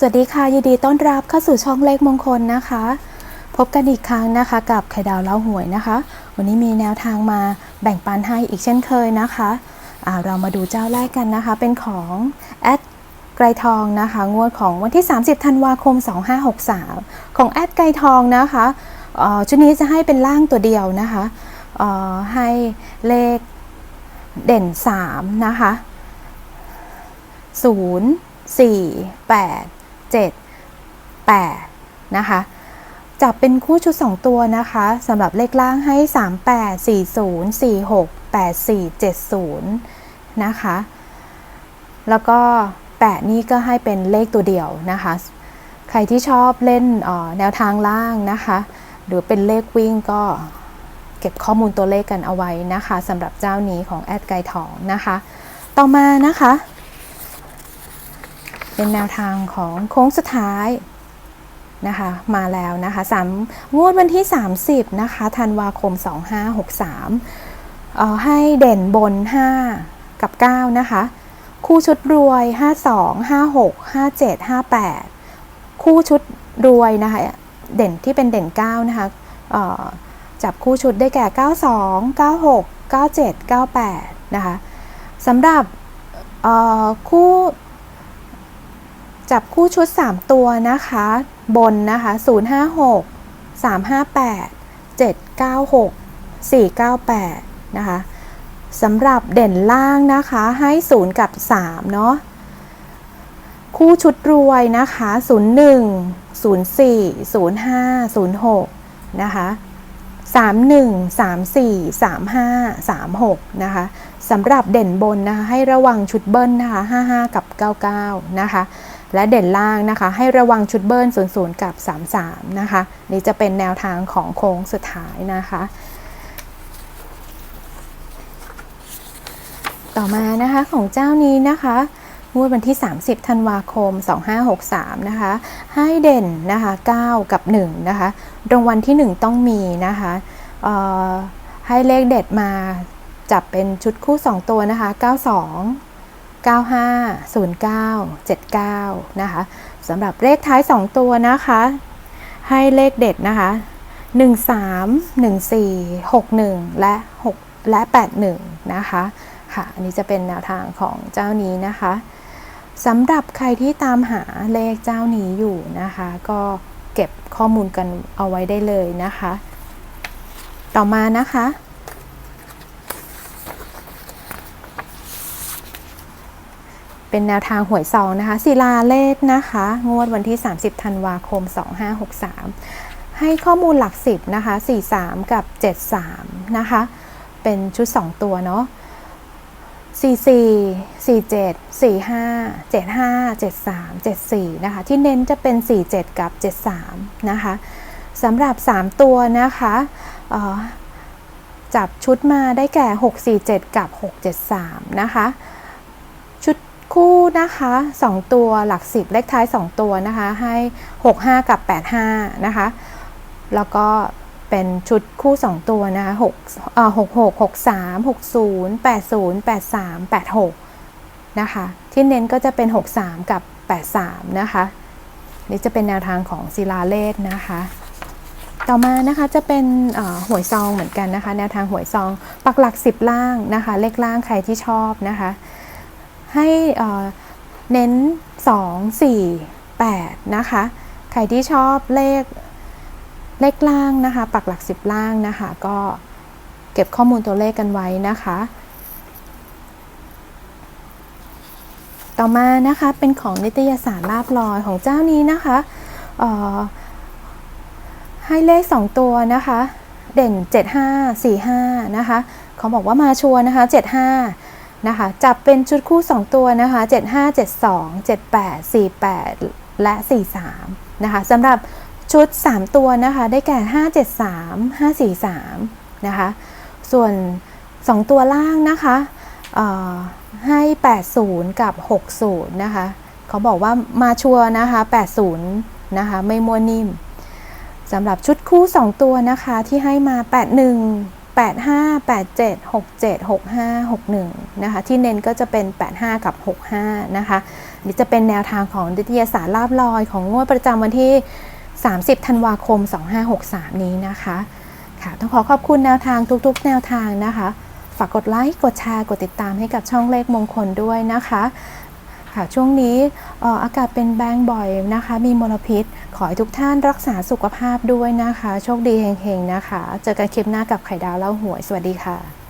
สวัสดีค่ะยินดีต้อนรับเข้าสู่ช่องเลขมงคลนะคะ พบกันอีกครั้งนะคะ กับไข่ดาวเล่าหวยนะคะ วันนี้มีแนวทางมาแบ่งปันให้อีกเช่นเคยนะคะอ่าเรามาดูเจ้าแรกกันนะคะ เป็นของแอดไกรทองนะคะ งวดของวันที่ 30ธันวาคม 2563 ของแอดไกรทองนะคะชุดนี้จะให้เป็นล่างตัวเดียวนะคะให้เลขเด่น 3 นะคะ 0 4 8 7 8 นะคะจับเป็นคู่ชุด 2 ตัวนะคะสำหรับเลขล่างให้ 3 8 4 0 4 6 8 4 7 0 นะคะ แล้วก็ 8 นี่ก็ให้เป็นเลขตัวเดียวนะคะ ใครที่ชอบเล่นแนวทางล่างนะคะ หรือเป็นเลขวิ่งก็เก็บข้อมูลตัวเลขกันเอาไว้นะคะสำหรับเจ้านี้ของแอดไกทองนะคะ ต่อมานะคะ เป็นแนวทางของโค้งสุดท้ายนะคะมาแล้วนะคะสามงวดวันที่ 30นะคะธันวาคม 2563เอ่อให้เด่นบน 5 กับ 9 นะคะ คู่ชุดรวย 52 56 57 58 คู่ชุดรวยนะคะเด่นที่เป็นเด่น 9 นะคะเอ่อจับคู่ชุดได้แก่ 92 96 97 98 นะคะสำหรับเอ่อคู่ จับคู่ชุด 3 ตัวนะคะ บนนะคะ 056 358 796 498 นะคะสำหรับเด่นล่างนะคะให้ 0 กับ 3 เนาะคู่ชุดรวยนะคะ 01 04 05 06 นะคะ31 34 35 36 นะคะสำหรับเด่นบนนะคะให้ระวังชุดเบิ้ลนะคะ 55 กับ 99 นะคะ และเด่นล่างนะคะ ให้ระวังชุดเบิ้ล00 กับ 33 นะคะ นี่จะเป็นแนวทางของโค้งสุดท้ายนะคะ ต่อมานะคะของเจ้านี้นะคะงวดวันที่ 30 ธันวาคม 2563 นะคะ ให้เด่นนะคะ 9 กับ 1 นะคะ รางวัลที่ 1 ต้องมีนะคะให้เลขเด็ดมาจับเป็นชุดคู่ 2 ตัวนะคะ 92 95 09 79 นะคะสำหรับเลขท้าย 2 ตัวนะคะ ให้เลขเด็ดนะคะ 13 14 61 และ 6 และ 81 นะคะค่ะอันนี้จะเป็นแนวทางของเจ้านี้นะคะสำหรับใครที่ตามหาเลขเจ้านี้อยู่นะคะ ก็เก็บข้อมูลกันเอาไว้ได้เลยนะคะ ต่อมานะคะ เป็นแนวทางหวยซองนะคะศิลาเลขนะคะ งวดวันที่ 30 ธันวาคม 2563 ให้ข้อมูลหลัก 10 นะคะ 43 กับ 73 นะคะ เป็นชุด 2 ตัวเนาะ44 47 45 75 73 74 นะคะ ที่เน้นจะเป็น 47 กับ 73 นะคะสำหรับ 3 ตัวนะคะจับชุดมาได้แก่ 647 กับ 673 นะคะ คู่นะคะ 2 ตัวหลัก 10 เลขท้าย 2 ตัวนะคะ ให้ 65 กับ 85 นะคะ แล้วก็เป็นชุดคู่ 2 ตัวนะคะ6เอ่อ66 63 60 80 83 86 นะคะ ที่เน้นก็จะเป็น 63 กับ 83 นะคะ นี่จะเป็นแนวทางของศิลาเลศนะคะ ต่อมานะคะจะเป็นหวยซองเหมือนกันนะคะ แนวทางหวยซอง ปักหลัก 10 ล่างนะคะ เลขล่างใครที่ชอบนะคะ ให้เอ่อเน้น 2 4 8 นะคะ ใครที่ชอบเลขเลขล่างนะคะ ปักหลัก 10 ล่างนะคะ ก็เก็บข้อมูลตัวเลขกันไว้นะคะ ต่อมานะคะเป็นของนิตยสารลาบลอยของเจ้านี้นะคะให้เลข 2 ตัวนะคะ เด่น 75 45 นะคะ เขาบอกว่ามาชัวนะคะ 75 นะคะ จับเป็นชุดคู่ 2 ตัวนะคะ 75 72 78 48 และ 43 นะคะสำหรับชุด 3 ตัวนะคะ ได้แก่ 573 543 นะคะ ส่วน 2 ตัวล่างนะคะให้ 80 กับ 60 นะคะ เขาบอกว่ามาชัวนะคะ 80 นะคะ ไม่มัวนิ่มสำหรับชุดคู่ 2 ตัวนะคะที่ให้มา 81 85 87 67 65 61นะคะที่เน้นก็จะเป็น 85 กับ 65นะคะนี่จะเป็นแนวทางของนิตยสารลาบลอยของงวดประจำวันที่ 30 ธันวาคม 2563 นี้นะคะค่ะต้องขอขอบคุณแนวทางทุกๆ แนวทางนะคะ ฝากกดไลค์ กดแชร์ กดติดตามให้กับช่องเลขมงคลด้วยนะคะ ค่ะช่วงนี้เอ่ออากาศเป็นแบงบ่อยนะคะ มีมลพิษ ขอให้ทุกท่านรักษาสุขภาพด้วยนะคะ โชคดีเฮงๆนะคะ เจอกันคลิปหน้ากับไข่ดาวเล่าหวย สวัสดีค่ะ